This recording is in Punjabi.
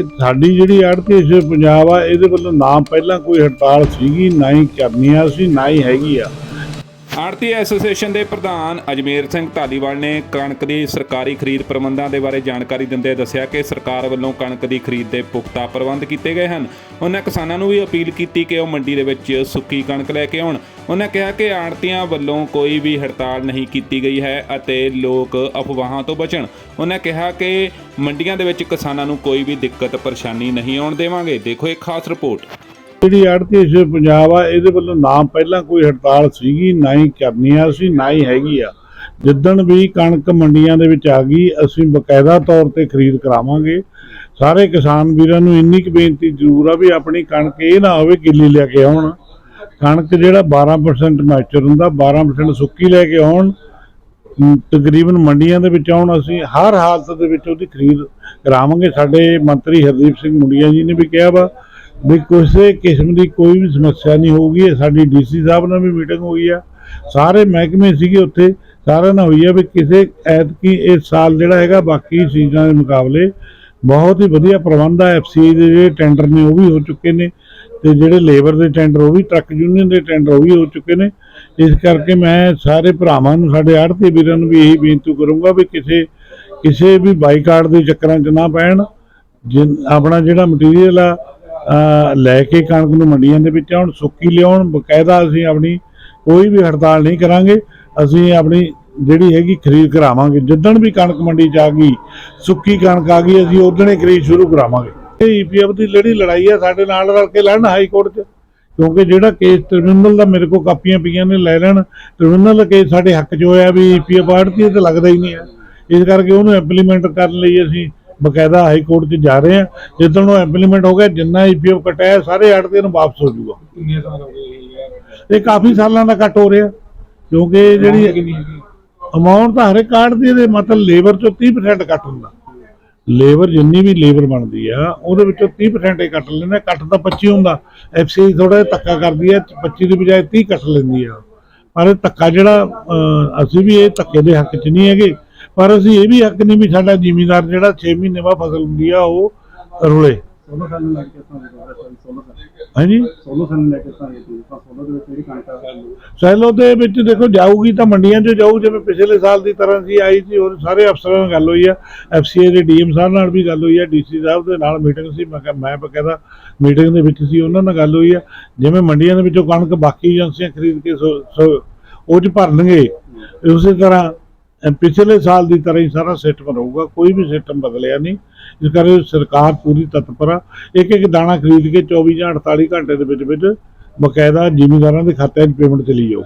ਸਾਡੀ ਜਿਹੜੀ ਆੜਤੀ ਇਸ ਪੰਜਾਬ ਆ, ਇਹਦੇ ਵੱਲੋਂ ਨਾ ਪਹਿਲਾਂ ਕੋਈ ਹੜਤਾਲ ਸੀਗੀ, ਨਾ ਹੀ ਕਰਨੀ ਆ ਸੀ, ਨਾ ਹੀ ਹੈਗੀ ਆ। ਆੜਤੀ ਐਸੋਸੀਏਸ਼ਨ ਦੇ ਪ੍ਰਧਾਨ ਅਜਮੇਰ ਸਿੰਘ ਢਾਲੀਵਾਲ ਨੇ ਕਣਕ ਦੀ ਸਰਕਾਰੀ ਖਰੀਦ ਪ੍ਰਬੰਧਾਂ ਦੇ ਬਾਰੇ ਜਾਣਕਾਰੀ ਦਿੰਦੇ ਦੱਸਿਆ ਕਿ ਸਰਕਾਰ ਵੱਲੋਂ ਕਣਕ ਦੀ ਖਰੀਦ ਦੇ ਪੁਖਤਾ ਪ੍ਰਬੰਧ ਕੀਤੇ ਗਏ ਹਨ। ਉਹਨਾਂ ਕਿਸਾਨਾਂ ਨੂੰ ਵੀ ਅਪੀਲ ਕੀਤੀ ਕਿ ਉਹ ਮੰਡੀ ਦੇ ਵਿੱਚ ਸੁੱਕੀ ਕਣਕ ਲੈ ਕੇ ਆਉਣ। ਉਹਨਾਂ ਕਿਹਾ ਕਿ ਆੜਤੀਆਂ ਵੱਲੋਂ ਕੋਈ ਵੀ ਹੜਤਾਲ ਨਹੀਂ ਕੀਤੀ ਗਈ ਹੈ ਅਤੇ ਲੋਕ ਅਫਵਾਹਾਂ ਤੋਂ ਬਚਣ। ਉਹਨਾਂ ਕਿਹਾ ਕਿ ਮੰਡੀਆਂ ਦੇ ਵਿੱਚ ਕਿਸਾਨਾਂ ਨੂੰ ਕੋਈ ਵੀ ਦਿੱਕਤ, ਪਰੇਸ਼ਾਨੀ ਨਹੀਂ ਆਉਣ ਦੇਵਾਂਗੇ। ਦੇਖੋ ਇੱਕ ਖਾਸ ਰਿਪੋਰਟ। ਜਿਹੜੀ ਆੜਤੀ ਇਸ ਪੰਜਾਬ ਆ, ਇਹਦੇ ਵੱਲੋਂ ਨਾ ਪਹਿਲਾਂ ਕੋਈ ਹੜਤਾਲ ਸੀਗੀ, ਨਾ ਹੀ ਕਰਨੀ ਆ ਸੀ, ਨਾ ਹੀ ਹੈਗੀ ਆ। ਜਿੱਦਣ ਵੀ ਕਣਕ ਮੰਡੀਆਂ ਦੇ ਵਿੱਚ ਆ ਗਈ, ਅਸੀਂ ਬਕਾਇਦਾ ਤੌਰ ਤੇ ਖਰੀਦ ਕਰਾਵਾਂਗੇ। ਸਾਰੇ ਕਿਸਾਨ ਵੀਰਾਂ ਨੂੰ ਇੰਨੀ ਕੁ ਬੇਨਤੀ ਜ਼ਰੂਰ ਆ ਵੀ ਆਪਣੀ ਕਣਕ ਇਹ ਨਾ ਹੋਵੇ ਗਿੱਲੀ ਲੈ ਕੇ ਆਉਣ। ਕਣਕ ਜਿਹੜਾ 12% ਮੈਚਰ ਹੁੰਦਾ 12% ਸੁੱਕੀ ਲੈ ਕੇ ਆਉਣ। ਤਕਰੀਬਨ ਮੰਡੀਆਂ ਦੇ ਵਿੱਚ ਆਉਣ ਅਸੀਂ, ਹਰ ਹਾਲਤ ਦੇ ਵਿੱਚ ਉਹਦੀ ਖਰੀਦ ਕਰਾਵਾਂਗੇ। ਸਾਡੇ ਮੰਤਰੀ ਹਰਦੀਪ ਸਿੰਘ ਮੁੰਡੀਆ ਜੀ ਨੇ ਵੀ ਕਿਹਾ ਵਾ ਵੀ ਕਿਸੇ ਕਿਸਮ ਦੀ ਕੋਈ ਵੀ ਸਮੱਸਿਆ ਨਹੀਂ ਹੋਊਗੀ। ਇਹ ਸਾਡੀ ਡੀਸੀ ਸਾਹਿਬ ਨਾਲ ਵੀ ਮੀਟਿੰਗ ਹੋਈ ਆ। ਸਾਰੇ ਮਹਿਕਮੇ ਸੀਗੇ ਉੱਥੇ। ਸਾਰਿਆਂ ਨਾਲ ਹੋਈ ਆ ਵੀ ਕਿਸੇ ਐਤਕੀ ਇਸ ਸਾਲ ਜਿਹੜਾ ਹੈਗਾ ਬਾਕੀ ਸੀਜ਼ਨਾਂ ਦੇ ਮੁਕਾਬਲੇ ਬਹੁਤ ਹੀ ਵਧੀਆ ਪ੍ਰਬੰਧ ਆ। ਐਫਸੀ ਦੇ ਜਿਹੜੇ ਟੈਂਡਰ ਨੇ ਉਹ ਵੀ ਹੋ ਚੁੱਕੇ ਨੇ ਤੇ ਜਿਹੜੇ ਲੇਬਰ ਦੇ ਟੈਂਡਰ ਉਹ ਵੀ, ਟਰੱਕ ਯੂਨੀਅਨ ਦੇ ਟੈਂਡਰ ਉਹ ਵੀ ਹੋ ਚੁੱਕੇ ਨੇ। ਇਸ ਕਰਕੇ ਮੈਂ ਸਾਰੇ ਭਰਾਵਾਂ ਨੂੰ, ਸਾਡੇ ਆੜਤੀ ਵੀਰਾਂ ਨੂੰ ਵੀ ਇਹੀ ਬੇਨਤੀ ਕਰੂੰਗਾ ਵੀ ਕਿਸੇ ਕਿਸੇ ਵੀ ਬਾਈਕਾਟ ਦੇ ਚੱਕਰਾਂ 'ਚ ਨਾ ਪੈਣ। ਜਿਨ, ਆਪਣਾ ਜਿਹੜਾ ਮਟੀਰੀਅਲ ਆ ਲੈ ਕੇ ਕਣਕ ਨੂੰ ਮੰਡੀਆਂ ਦੇ ਵਿੱਚ ਆਉਣ, ਸੁੱਕੀ ਲਿਆਉਣ, ਬਕਾਇਦਾ ਅਸੀਂ ਆਪਣੀ ਕੋਈ ਵੀ ਹੜਤਾਲ ਨਹੀਂ ਕਰਾਂਗੇ। ਅਸੀਂ ਆਪਣੀ ਜਿਹੜੀ ਹੈਗੀ ਖਰੀਦ ਕਰਾਵਾਂਗੇ। ਜਿੱਦਣ ਵੀ ਕਣਕ ਮੰਡੀ 'ਚ ਆ ਗਈ, ਸੁੱਕੀ ਕਣਕ ਆ ਗਈ, ਅਸੀਂ ਉਦੋਂ ਹੀ ਖਰੀਦ ਸ਼ੁਰੂ ਕਰਾਵਾਂਗੇ। ਇਹ ਈਪੀਐਫ ਦੀ ਜਿਹੜੀ ਲੜਾਈ ਆ, ਸਾਡੇ ਨਾਲ ਰਲ ਕੇ ਲੜਨ ਹਾਈ ਕੋਰਟ 'ਚ। ਕਿਉਂਕਿ ਜਿਹੜਾ ਕੇਸ ਟ੍ਰਿਬਿਊਨਲ ਦਾ ਮੇਰੇ ਕੋਲ ਕਾਪੀਆਂ ਪਈਆਂ ਨੇ, ਲੈ ਲੈਣ। ਟ੍ਰਿਬਿਊਨਲ ਦਾ ਕੇਸ ਸਾਡੇ ਹੱਕ 'ਚ ਹੋਇਆ ਵੀ ਈਪੀਐਫ ਆੜਤੀ ਤੇ ਲੱਗਦਾ ਹੀ ਨਹੀਂ ਹੈ ਇਸ ਕਰਕੇ ਉਹਨੂੰ ਇੰਪਲੀਮੈਂਟ ਕਰਨ ਲਈ ਅਸੀਂ ਬਕਾਇਦਾ ਹਾਈ ਕੋਰਟ 'ਚ ਜਾ ਰਹੇ ਹਾਂ। ਜਿੱਦਣ ਉਹ ਇੰਪਲੀਮੈਂਟ ਹੋ ਗਿਆ ਜਿੰਨਾ ਈਪੀਐਫ ਕਟਾਇਆ ਸਾਰੇ ਆੜਤੀਆਂ ਨੂੰ ਵਾਪਸ ਹੋ ਜਾਊਗਾ। ਕਿੰਨੇ ਸਾਲ ਹੋ ਗਏ ਇਹ? ਕਾਫੀ ਸਾਲਾਂ ਦਾ ਕੱਟ ਹੋ ਰਿਹਾ। ਕਿਉਂਕਿ ਜਿਹੜੀ ਅਮਾਉਂਟ ਤਾਂ ਹਰ ਕਾਰਡ ਦੀ ਦੇ ਮਤਲਬ ਲੇਬਰ ਚੋਂ 30% ਕੱਟ ਹੁੰਦਾ। ਲੇਬਰ ਜਿੰਨੀ ਵੀ ਲੇਬਰ ਬਣਦੀ ਆ ਉਹਦੇ ਵਿੱਚੋਂ 30% ਹੀ ਕੱਟ ਲੈਂਦੇ ਕੱਟ ਤਾਂ 25 ਹੁੰਦਾ। ਐਫਸੀਆਈ ਥੋੜਾ ਜਿਹਾ ਧੱਕਾ ਕਰਦੀ ਹੈ 25 ਦੀ ਬਜਾਏ 30 ਕੱਟ ਲੈਂਦੀ ਆ। ਪਰ ਇਹ ਧੱਕਾ ਜਿਹੜਾ ਅਸੀਂ ਵੀ ਇਹ ਧੱਕੇ ਦੇ ਹੱਕ 'ਚ ਨਹੀਂ ਹੈਗੇ। ਪਰ ਅਸੀਂ ਇਹ ਵੀ ਹੱਕ ਨਹੀਂ ਵੀ ਸਾਡਾ ਜ਼ਿਮੀਂਦਾਰ ਜਿਹੜਾ 6 ਮਹੀਨੇ ਬਾਅਦ ਫਸਲ ਹੁੰਦੀ ਆ ਉਹ ਰੁਲੇ। 16 ਸਾਲ ਨੂੰ ਲੱਗ ਕੇ ਤਾਂ 16 ਸਾਲ। ਹਾਂਜੀ? 16 ਸਾਲ ਨੂੰ ਲੈ ਕੇ ਤਾਂ ਇਹ ਤਾਂ 16 ਦੇ ਵਿੱਚ ਜਿਹੜੀ ਕਣਕ ਆ ਸੈਲੋ ਦੇ ਵਿੱਚ ਦੇਖੋ ਜਾਊਗੀ ਤਾਂ ਮੰਡੀਆਂ 'ਚ ਜਾਊ ਜਿਵੇਂ ਪਿਛਲੇ ਸਾਲ ਦੀ ਤਰ੍ਹਾਂ ਸੀ ਆਈ ਸੀ ਔਰ ਸਾਰੇ ਅਫਸਰਾਂ ਨਾਲ ਗੱਲ ਹੋਈ ਆ। ਐਫਸੀਏ ਦੇ ਡੀਐਮ ਸਾਹਿਬ ਨਾਲ ਵੀ ਗੱਲ ਹੋਈ ਆ ਡੀਸੀ ਸਾਹਿਬ ਦੇ ਨਾਲ ਮੀਟਿੰਗ ਸੀ ਮੈਂ ਕਿਹਾ ਮੈਂ ਬਕਾਇਦਾ ਮੀਟਿੰਗ ਦੇ ਵਿੱਚ ਸੀ ਉਹਨਾਂ ਨਾਲ ਗੱਲ ਹੋਈ ਆ। ਜਿਵੇਂ ਮੰਡੀਆਂ ਦੇ ਵਿੱਚੋਂ ਕਣਕ ਬਾਕੀ ਏਜੰਸੀਆਂ ਖਰੀਦ ਕੇ ਉਹ 'ਚ ਭਰਨਗੇ ਉਸੇ ਤਰ੍ਹਾਂ ਪਿਛਲੇ ਸਾਲ ਦੀ ਤਰ੍ਹਾਂ ਹੀ ਸਾਰਾ ਸਿਸਟਮ ਰਹੂਗਾ, ਕੋਈ ਵੀ ਸਿਸਟਮ ਬਦਲਿਆ ਨਹੀਂ। ਇਸ ਕਰਕੇ ਸਰਕਾਰ ਪੂਰੀ ਤਤਪਰ ਆ। ਇੱਕ ਇੱਕ ਦਾਣਾ ਖਰੀਦ ਕੇ 24 ਜਾਂ 48 ਘੰਟੇ ਦੇ ਵਿੱਚ ਵਿੱਚ ਬਕਾਇਦਾ ਜ਼ਿਮੀਂਦਾਰਾਂ ਦੇ ਖਾਤਿਆਂ 'ਚ ਪੇਮੈਂਟ ਚਲੀ ਜਾਊ।